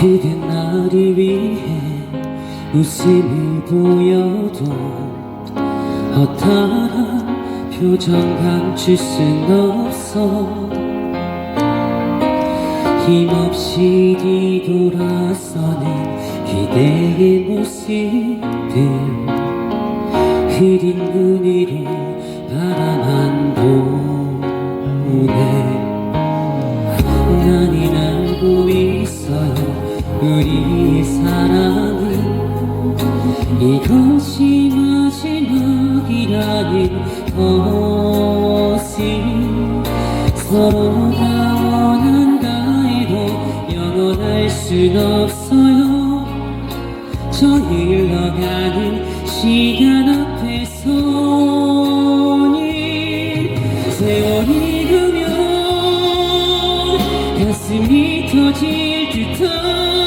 그대 나를 위해 웃음을 보여도 허탈한 표정 감출 순 없어. 힘없이 뒤돌아서는 그대의 모습들 흐린 눈으로 바라 이것이 마지막이라는 것이 서로가 원한다 해도 영원할 순 없어요. 저 흘러가는 시간 앞에서니 세월이 가면 가슴이 터질 듯한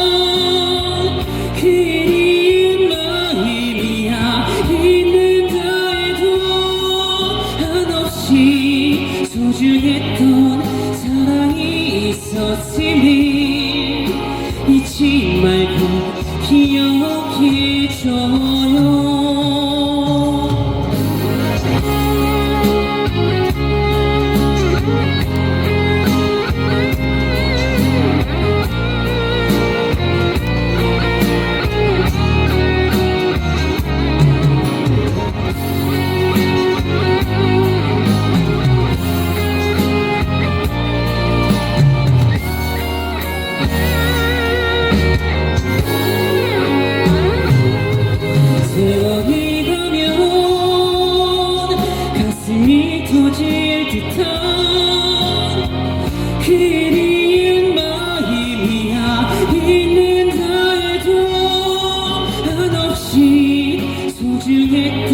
없이 소중했던 사랑이 있었음을 잊지 말고 기억해줘 세월이 가면 가슴이 터질 듯한 그리운 마음이야. 있는다 해도 한없이 소중했던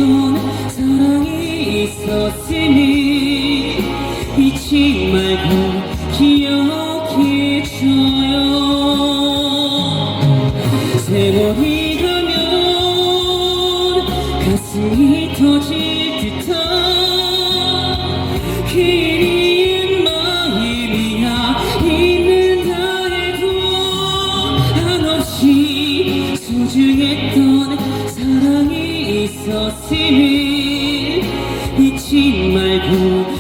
사랑이 있었으니 기억해줘요. 세월이 가면 가슴이 터질 듯한 그리운 마음이야. 있는다 해도 한없이 소중했던 사랑이 있었음을 잊지 말고